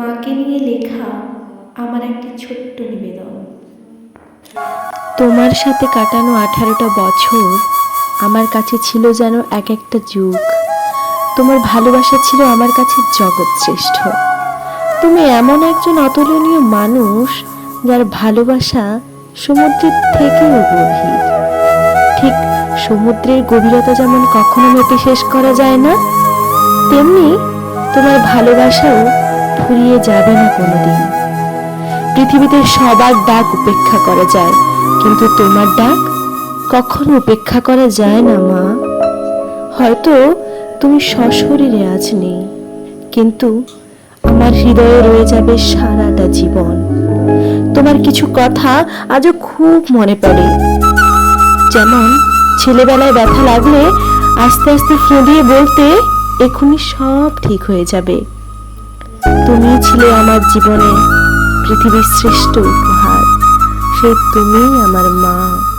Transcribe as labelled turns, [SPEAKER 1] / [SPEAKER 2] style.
[SPEAKER 1] মাকে নিয়ে লেখা আমার একটি ছোট্ট নিবেদন।
[SPEAKER 2] তোমার সাথে কাটানো আঠারোটা বছর আমার কাছে ছিল যেন এক একটা যুগ। তোমার ভালোবাসা ছিল আমার কাছে জগৎ শ্রেষ্ঠ তুমি এমন একজন অতুলনীয় মানুষ যার ভালোবাসা সমুদ্রের থেকেও গভীর। ঠিক সমুদ্রের গভীরতা যেমন কখনো মেপে শেষ করা যায় না, তেমনি তোমার ভালোবাসাও ফুরিয়ে যাবে না কোনোদিন। পৃথিবীতে সবার ডাক উপেক্ষা করা যায়, কিন্তু তোমার ডাক কখনো উপেক্ষা করা যায় না, মা। হয়তো তুমি সশরীরে আজ নেই, কিন্তু আমার হৃদয়ে রয়ে যাবে সারাটা জীবন। তোমার কিছু কথা আজও খুব মনে পড়ে। যেমন, ছেলেবেলায় ব্যথা লাগলে আস্তে আস্তে ফু দিয়ে বলতে এখনই সব ঠিক হয়ে যাবে। তুমি ছিলে আমার জীবনে পৃথিবীর শ্রেষ্ঠ উপহার। সেই তুমি আমার মা।